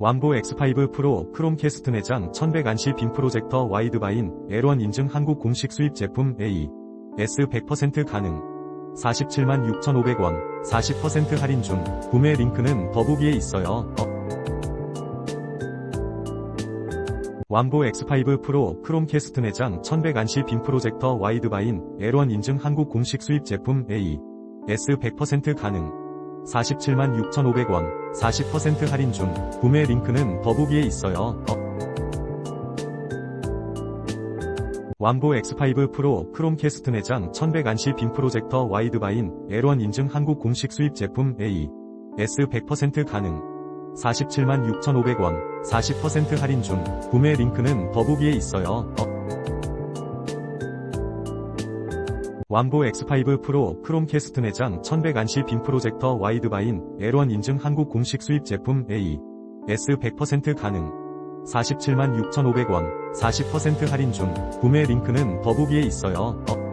완보 X5 프로 크롬캐스트 내장 1100안시 빔 프로젝터 와이드바인 L1 인증 한국 공식 수입 제품 A. S 100% 가능. 47만 6,500원. 40% 할인 중. 구매 링크는 더보기에 있어요. 어. 완보 X5 프로 크롬캐스트 내장 1100안시 빔 프로젝터 와이드바인 L1 인증 한국 공식 수입 제품 A. S 100% 가능 47만 6,500원 40% 할인 중 구매 링크는 더보기에 있어요. 어. 완보 X5 프로 크롬캐스트 내장 1100안시 빔 프로젝터 와이드바인 L1 인증 한국 공식 수입 제품 A S 100% 가능 47만 6,500원 40% 할인 중 구매 링크는 더보기에 있어요. 어. 완보 X5 프로 크롬캐스트 내장 1100안시 빔 프로젝터 와이드바인 L1 인증 한국 공식 수입 제품 A S 100% 가능 47만 6,500원 40% 할인 중 구매 링크는 더보기에 있어요. 어.